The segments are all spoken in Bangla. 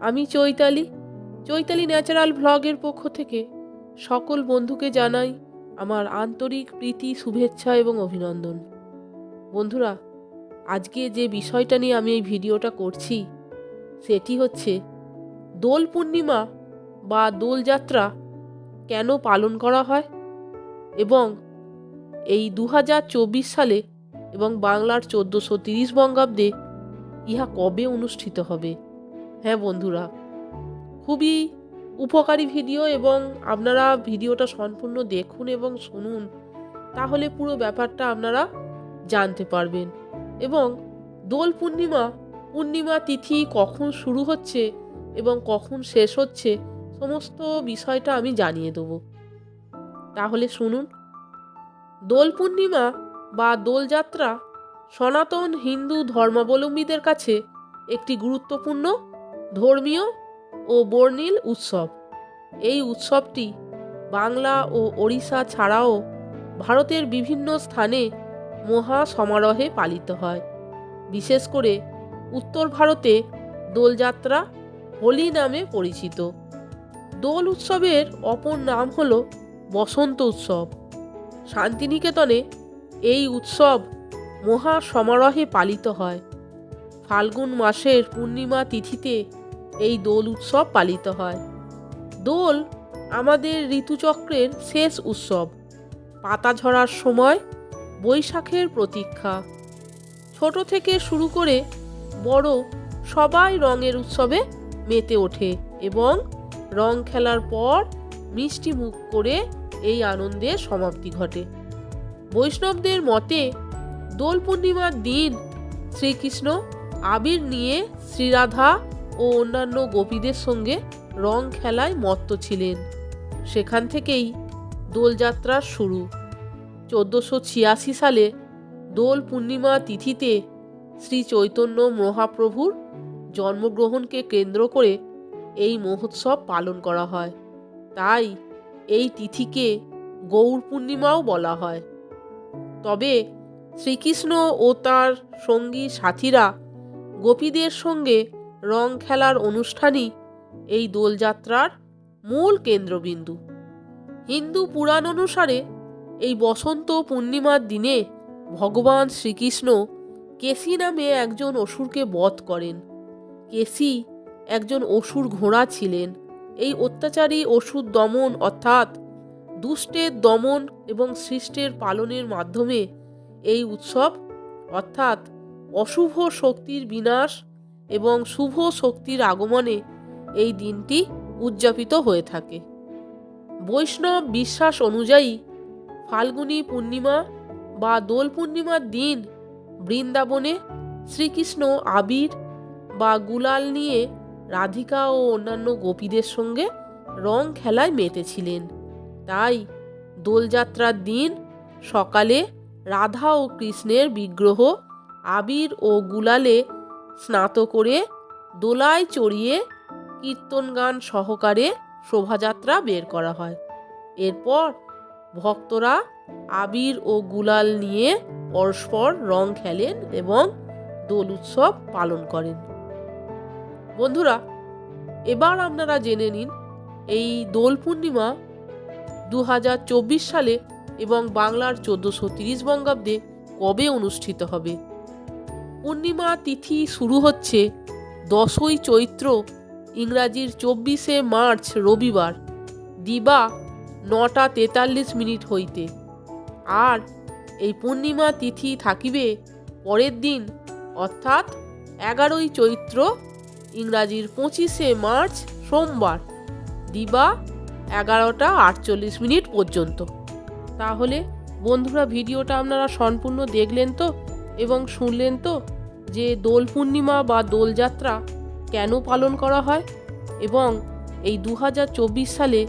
আমি চৈতালি। চৈতালি ন্যাচারাল ভ্লগের পক্ষ থেকে সকল বন্ধুকে জানাই আমার আন্তরিক প্রীতি, শুভেচ্ছা এবং অভিনন্দন। বন্ধুরা, আজকে যে বিষয়টা নিয়ে আমি এই ভিডিওটা করছি, সেটি হচ্ছে দোল পূর্ণিমা বা দোলযাত্রা কেন পালন করা হয় এবং এই দু হাজার চব্বিশ সালে এবং বাংলার চোদ্দোশো তিরিশ বঙ্গাব্দে ইহা কবে অনুষ্ঠিত হবে? হ্যাঁ বন্ধুরা, খুবই উপকারী ভিডিও এবং আপনারা ভিডিওটা সম্পূর্ণ দেখুন এবং শুনুন, তাহলে পুরো ব্যাপারটা আপনারা জানতে পারবেন। এবং দোল পূর্ণিমা পূর্ণিমা তিথি কখন শুরু হচ্ছে এবং কখন শেষ হচ্ছে, সমস্ত বিষয়টা আমি জানিয়ে দেবো। তাহলে শুনুন, দোল পূর্ণিমা বা দোলযাত্রা সনাতন হিন্দু ধর্মাবলম্বীদের কাছে একটি গুরুত্বপূর্ণ ধর্মীয় ও বর্ণিল উৎসব। এই উৎসবটি বাংলা ও ওড়িশা ছাড়াও ভারতের বিভিন্ন স্থানে মহা সমারোহে পালিত হয়। বিশেষ করে উত্তর ভারতে দোলযাত্রা হোলি নামে পরিচিত। দোল উৎসবের অপর নাম হল বসন্ত উৎসব। শান্তিনিকেতনে এই উৎসব মহা সমারোহে পালিত হয়। ফাল্গুন মাসের পূর্ণিমা তিথিতে এই দোল উৎসব পালিত হয়। দোল আমাদের ঋতুচক্রের শেষ উৎসব। পাতা ঝরার সময় বৈশাখের প্রতীক্ষা। ছোট থেকে শুরু করে বড় সবাই রঙের উৎসবে মেতে ওঠে এবং রং খেলার পর মিষ্টি মুখ করে এই আনন্দের সমাপ্তি ঘটে। বৈষ্ণবদের মতে দোল পূর্ণিমার দিন শ্রীকৃষ্ণ আবির নিয়ে শ্রীরাধা ও অন্যান্য গোপীদের সঙ্গে রং খেলায় মত্ত ছিলেন। সেখান থেকেই দোলযাত্রার শুরু। চোদ্দোশো ছিয়াশি সালে দোল পূর্ণিমা তিথিতে শ্রী চৈতন্য মহাপ্রভুর জন্মগ্রহণকে কেন্দ্র করে এই মহোৎসব পালন করা হয়। তাই এই তিথিকে গৌর পূর্ণিমাও বলা হয়। তবে শ্রীকৃষ্ণ ও তার সঙ্গী সাথীরা গোপীদের সঙ্গে রং খেলার অনুষ্ঠানই এই দোলযাত্রার মূল কেন্দ্রবিন্দু। হিন্দু পুরাণ অনুসারে এই বসন্ত পূর্ণিমার দিনে ভগবান শ্রীকৃষ্ণ কেসি নামে একজন অসুরকে বধ করেন। কেসি একজন অসুর ঘোড়া ছিলেন। এই অত্যাচারী অসুর দমন অর্থাৎ দুষ্টের দমন এবং সৃষ্টের পালনের মাধ্যমে এই উৎসব অর্থাৎ অশুভ শক্তির বিনাশ এবং শুভ শক্তির আগমনে এই দিনটি উদযাপিত হয়ে থাকে। বৈষ্ণব বিশ্বাস অনুযায়ী ফাল্গুনী পূর্ণিমা বা দোল পূর্ণিমার দিন বৃন্দাবনে শ্রীকৃষ্ণ আবির বা গুলাল নিয়ে রাধিকা ও অন্যান্য গোপীদের সঙ্গে রং খেলায় মেতেছিলেন। তাই দোলযাত্রার দিন সকালে রাধা ও কৃষ্ণের বিগ্রহ আবির ও গুলালে স্নাত করে দোলায় চড়িয়ে কীর্তন গান সহকারে শোভাযাত্রা বের করা হয়। এরপর ভক্তরা আবির ও গুলাল নিয়ে পরস্পর রং খেলেন এবং দোল উৎসব পালন করেন। বন্ধুরা, এবার আপনারা জেনে নিন, এই দোল পূর্ণিমা দু হাজার চব্বিশ সালে এবং বাংলার চোদ্দোশো তিরিশ বঙ্গাব্দে কবে অনুষ্ঠিত হবে? পূর্ণিমা তিথি শুরু হচ্ছে দশই চৈত্র, ইংরাজির চব্বিশে মার্চ রবিবার, দিবা নটা তেতাল্লিশ মিনিট হইতে। আর এই পূর্ণিমা তিথি থাকিবে পরের দিন, অর্থাৎ এগারোই চৈত্র, ইংরাজির পঁচিশে মার্চ সোমবার, দিবা এগারোটা আটচল্লিশ মিনিট পর্যন্ত। তাহলে বন্ধুরা, ভিডিওটা আপনারা সম্পূর্ণ দেখলেন তো? এবং শুনলেন তো যে দোল পূর্ণিমা বা দোলযাত্রা কেন পালন করা হয়? এবং এই দু হাজার চব্বিশ সালে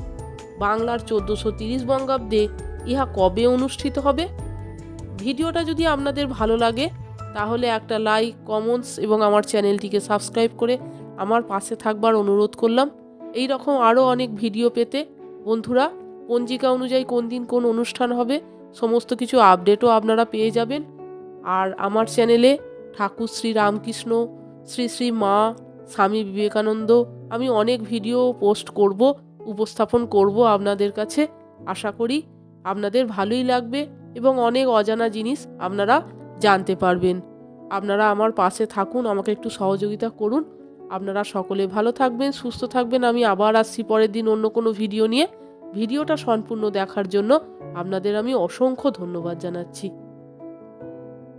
বাংলার চোদ্দোশো তিরিশ বঙ্গাব্দে ইহা কবে অনুষ্ঠিত হবে? ভিডিওটা যদি আপনাদের ভালো লাগে, তাহলে একটা লাইক, কমেন্টস এবং আমার চ্যানেলটিকে সাবস্ক্রাইব করে আমার পাশে থাকবার অনুরোধ করলাম। এই রকম আরও অনেক ভিডিও পেতে বন্ধুরা, পঞ্জিকা অনুযায়ী কোন দিন কোন অনুষ্ঠান হবে, সমস্ত কিছু আপডেটও আপনারা পেয়ে যাবেন। আর আমার চ্যানেলে ঠাকুর শ্রী রামকৃষ্ণ, শ্রী শ্রী মা, স্বামী বিবেকানন্দ আমি অনেক ভিডিও পোস্ট করব, উপস্থাপন করব আপনাদের কাছে। আশা করি আপনাদের ভালোই লাগবে এবং অনেক অজানা জিনিস আপনারা জানতে পারবেন। আপনারা আমার পাশে থাকুন, আমাকে একটু সহযোগিতা করুন। আপনারা সকলে ভালো থাকবেন, সুস্থ থাকবেন। আমি আবার আসছি পরের দিন অন্য কোনো ভিডিও নিয়ে। ভিডিওটা সম্পূর্ণ দেখার জন্য আপনাদের আমি অসংখ্য ধন্যবাদ জানাচ্ছি।